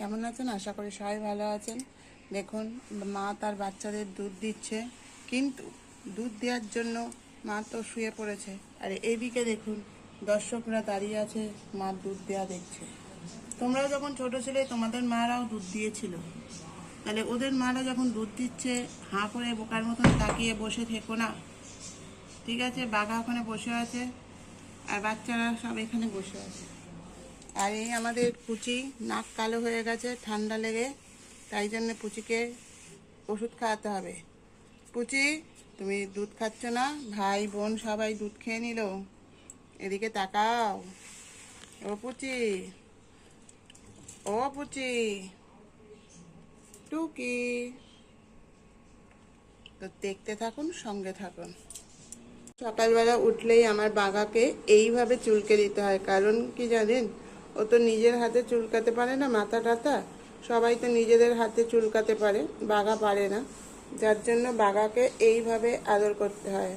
কেমন আছেন? আশা করি সবাই ভালো আছেন। দেখুন, মা তার বাচ্চাদের দুধ দিচ্ছে, কিন্তু দুধ দেওয়ার জন্য মা তো শুয়ে পড়েছে। আর এইদিকে দেখুন, দর্শকরা দাঁড়িয়ে আছে মার দুধ দেওয়া দেখছে। তোমরাও যখন ছোট ছিলে, তোমাদের মারাও দুধ দিয়েছিল। তাহলে ওদের মারা যখন দুধ দিচ্ছে, হাঁ করে বোকার মতন তাকিয়ে বসে থেকো না। ঠিক আছে? বাঘা ওখানে বসে আছে, আর বাচ্চারা সব এখানে বসে আছে। আর এই আমাদের পুচি নাক কালো হয়ে গেছে, ঠান্ডা লেগে। তাই জন্য পুচিকে ওষুধ খাওয়াতে হবে। পুচি, তুমি দুধ খাচ্ছ না? ভাই, বোন সবাই দুধ খেয়ে নিল। এদিকে তাকাও। ও পুচি ও পুচি, টুকি। তো দেখতে থাকুন, সঙ্গে থাকুন। সকালবেলা উঠলেই আমার বাগাকে এইভাবে চুলকে দিতে হয়, কারণ কি জানেন? ও তো নিজের হাতে চুলকাতে পারে না, মাথা টাথা সবাই তো নিজেদের হাতে চুলকাতে পারে বাগা পারে না। যার জন্য বাগাকে এইভাবে আদর করতে হয়।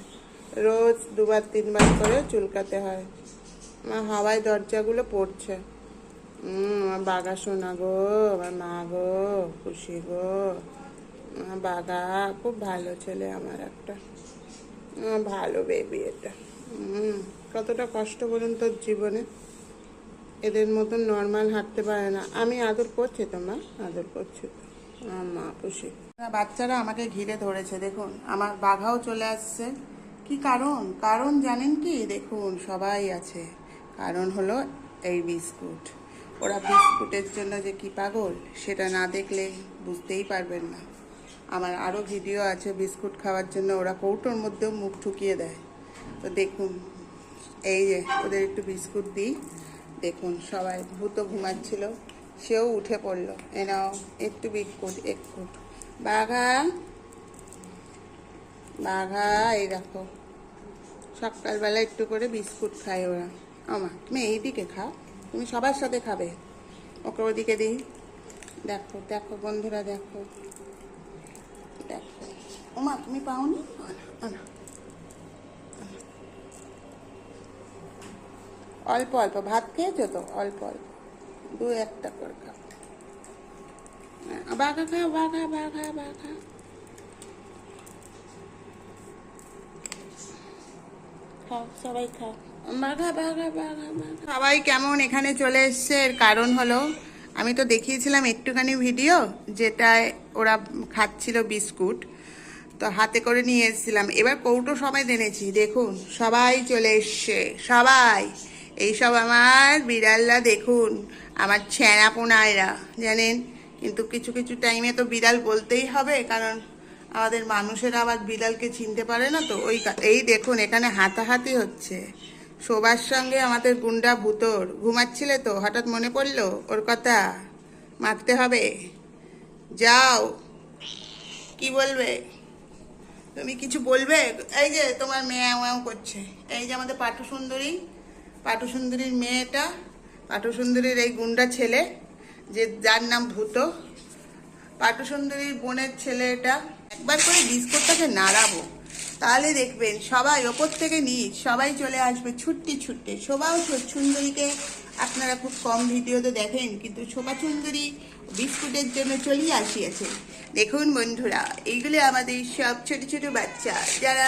রোজ দুবার, তিনবার করে চুলকাতে হয়। আমার হাওয়ায় দরজাগুলো পড়ছে। আমার বাগা শোনা গো, আমার মা গো, খুশি গো। বাগা খুব ভালো ছেলে আমার একটা। ভালো বেবি এটা। কতটা কষ্ট বলুন তোর জীবনে। এদের মতন নর্মাল হাঁটতে পারে না। আমি আদর করছি তো মা আদর করছি। মা খুশি। বাচ্চারা আমাকে ঘিরে ধরেছে, দেখুন। আমার বাঘাও চলে আসছে। কি কারণ? কারণ জানেন কি? দেখুন, সবাই আছে। কারণ হলো এই বিস্কুট। ওরা বিস্কুটের জন্য যে কি পাগল, সেটা না দেখলে বুঝতেই পারবেন না। আমার আরও ভিডিও আছে বিস্কুট খাওয়ার জন্য, ওরা কৌটোর মধ্যেও মুখ ঠুকিয়ে দেয়। তো দেখুন, এই যে, ওদের একটু বিস্কুট দিই। দেখুন সবাই ভূত ঘুমাচ্ছিল সেও উঠে পড়ল। এনাও একটু বিস্কুট একটু। বাঘা বাঘা এই দেখো। সকালবেলা একটু করে বিস্কুট খায় ওরা। আমা তুমি এইদিকে খাও তুমি সবার সাথে খাবে। ওকে ওদিকে দিই। দেখো দেখো বন্ধুরা দেখো। দেখো। ওমা তুমি পাওনি? আনা, অল্প অল্প। ভাত খেয়েছো তো? অল্প অল্প। দু একটা করে খাও। বাঘা খাও বাঘা বাঘা বাঘা। খাও সবাই খাও। বাঘা বাঘা বাঘা বাঘা। সবাই কেমন এখানে চলে এসছে? এর কারণ হলো আমি তো দেখিয়েছিলাম একটুখানি ভিডিও যেটায় ওরা খাচ্ছিল বিস্কুট। তো হাতে করে নিয়ে এসেছিলাম। এবার কৌটো সবাই এনেছি। দেখুন সবাই চলে এসছে। সবাই। এইসব আমার বিড়ালরা দেখুন, আমার ছ্যাঁড়া পোনায়রা জানেন? কিন্তু কিছু কিছু টাইমে তো বিড়াল বলতেই হবে, কারণ আমাদের মানুষেরা আবার বিড়ালকে চিনতে পারে না তো। ওই এই দেখুন, এখানে হাতাহাতি হচ্ছে। সবার সঙ্গে আমাদের গুন্ডা ভূতর, ঘুমাচ্ছিলে তো? হঠাৎ মনে পড়ল, ওর কথা মারতে হবে। যাও। কি বলবে? তুমি কিছু বলবে? এই যে তোমার মেয়া ওয়াও করছে। এই যে আমাদের পাঠু সুন্দরী পাটু সুন্দরীর মেয়েটা পাটু সুন্দরীর এই গুন্ডা ছেলে, যে যার নাম ভূত। পাটু সুন্দরীর বোনের ছেলে এটা একবার করে বিস্কুটটাকে নাড়াবো। তাহলে দেখবেন সবাই ওপর থেকে নিচ, সবাই চলে আসবে ছুটতে ছুটতে। শোভাও সুন্দরীকে আপনারা খুব কম ভিডিওতে দেখেন, কিন্তু শোভা সুন্দরী বিস্কুটের জন্য চলিয়ে আসিয়াছে। দেখুন বন্ধুরা, এইগুলো আমাদের সব ছোট ছোট বাচ্চা। যারা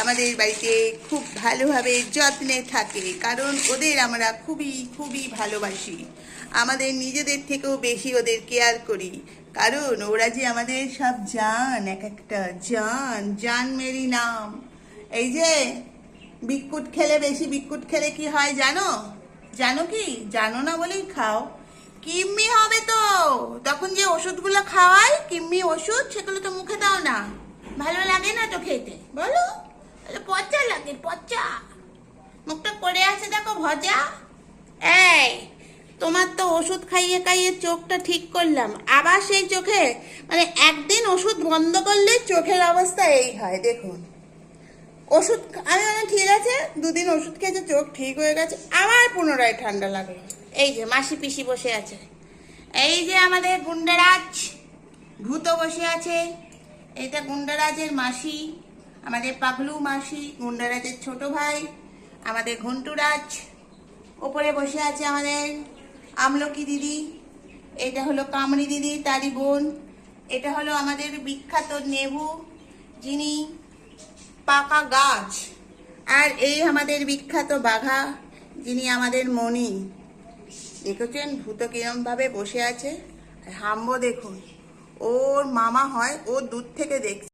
আমাদের বাড়িতে খুব ভালোভাবে যত্নে থাকে, কারণ ওদের আমরা খুবই খুবই ভালোবাসি। আমাদের নিজেদের থেকেও বেশি ওদের কেয়ার করি, কারণ ওরা যে আমাদের সব জান, এক একটা জান জান মেরি নাম। এই যে বিস্কুট খেলে বেশি বিস্কুট খেলে কি হয় জানো? জানো কি? জানো না বলেই খাও। কিম্মি হবে তো! তখন যে ওষুধগুলো খাওয়াই, কিম্মি ওষুধ, সেগুলো তো মুখে দাও না। ভালো লাগে না তো খেতে? বলো। পচা লাগে পচা। মুখটা পড়ে আছে দেখো ভজা। এই তোমার তো ওষুধ খাইয়ে খাইয়ে চোখটা ঠিক করলাম। আবার সেই চোখে মানে একদিন ওষুধ বন্ধ করলে চোখের অবস্থা এই হয় দেখুন। ওষুধ আমি মানে ঠিক আছে দুদিন ওষুধ খেয়েছে চোখ ঠিক হয়ে গেছে। আবার পুনরায় ঠান্ডা লাগল। এই যে মাসি পিসি বসে আছে। এই যে আমাদের গুন্ডারাজ ভূত বসে আছে। এটা গুন্ডারাজের মাসি। আমাদের পাগলু মাসি গুন্ডারাজের ছোট ভাই, আমাদের ঘন্টুরাজ ওপরে বসে আছে আমাদের আমলকি দিদি, এটা হলো কামড়ি দিদি তারি বোন, এটা হলো আমাদের বিখ্যাত নেবু, যিনি পাকা গাছ, আর এই আমাদের বিখ্যাত বাঘা, যিনি আমাদের মণি। দেখেছেন? ভূত কিরম ভাবে বসে আছে। হাম্বো দেখুন। ওর মামা হয়, ও দূর থেকে দেখছে।